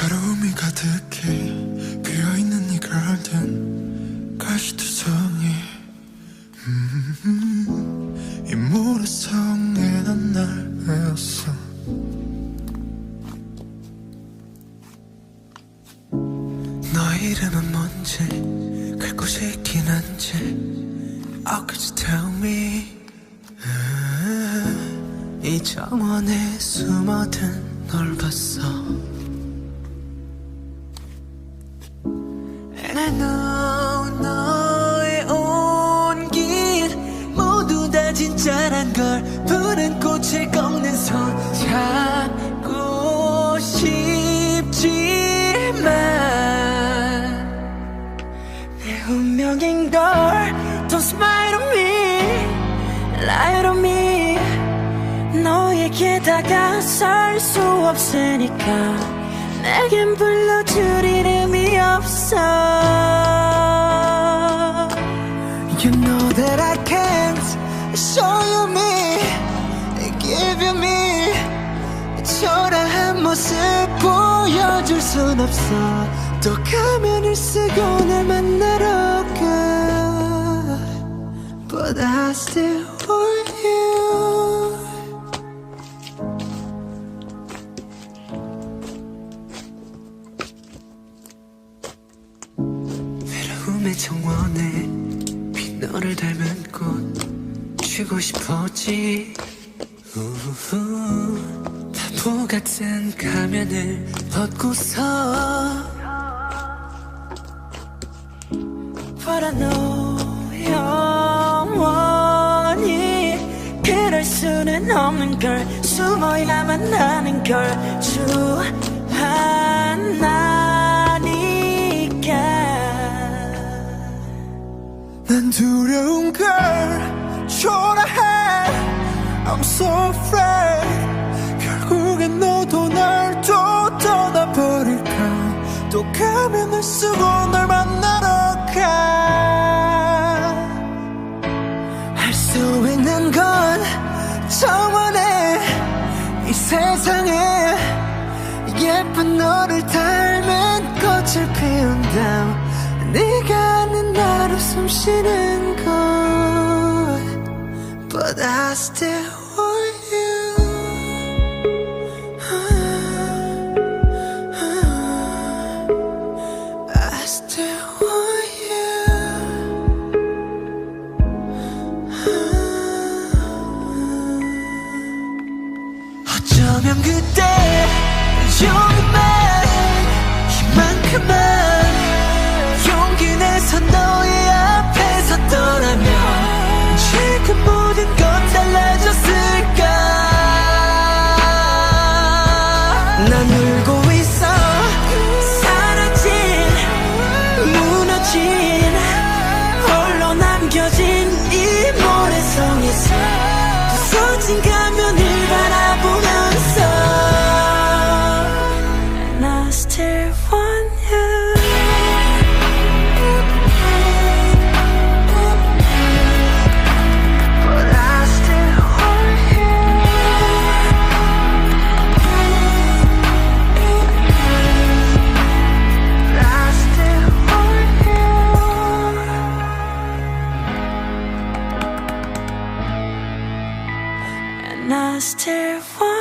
외로움이 가득해 비어있는 이 garden 가시투성이. 음, 이 모래성에 난날 외웠어. 너의 이름은 뭔지 갈 곳이 있긴 한지. Oh could you tell me? 음, 이 정원에 숨어든 널 봤어 너의 온 길 모두 다 진짜란 걸 푸른 꽃을 꺾는 손 잡고 싶지만 내 운명인 걸 Don't smile on 너에게 다가설 수 없으니까 내겐 불러줄 이름이 없어 me Give you me. 초라한 모습 보여줄 순 없어. 또 가면을 쓰고 날 만나러 가. But I still want you. 정원에 빈 너를 닮은 꽃 쉬고 싶었지. 우후, 바보 같은 가면을 벗고서. But I know 영원히 그럴 수는 없는 걸. 숨어야만 하는 걸. 주 하나니까. 난 두려운 걸 초라해. I'm so afraid. 결국엔 너도 날 또 떠나버릴까? 또 가면을 쓰고 널 만나러 가할 수 있는 건 정원에 이 세상에. 예쁜 너를 닮은 꽃을 피운다 네가 아는 나로 숨쉬는 still 난 울고 master. One